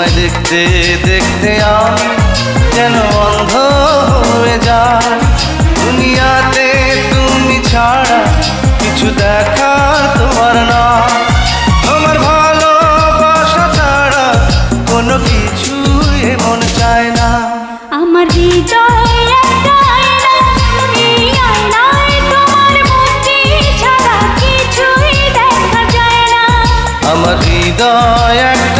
তোমায় দেখতে দেখতে আমি যেন অন্ধ হয়ে যাই দুনিয়াতে তুমি ছাড়া কিছু দেখার তোমার না। তোমার ভালোবাসা ছাড়া কোনো কিছু এমন চায় না। আমার হৃদয় যায় আমার হৃদয় একটা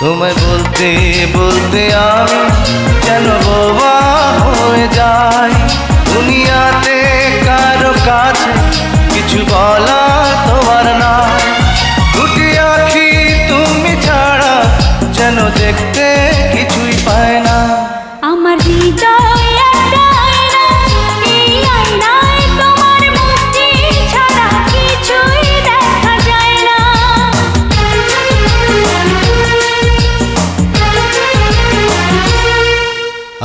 তোমায় বলতে বলতে আমি যেন বোবা হয়ে যাই। দুনিয়াতে কারও কাছে কিছু বলা তোমার না দুটি আখি তুমি ছাড়া যেন দেখতে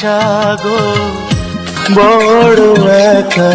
সাগর বড় একা।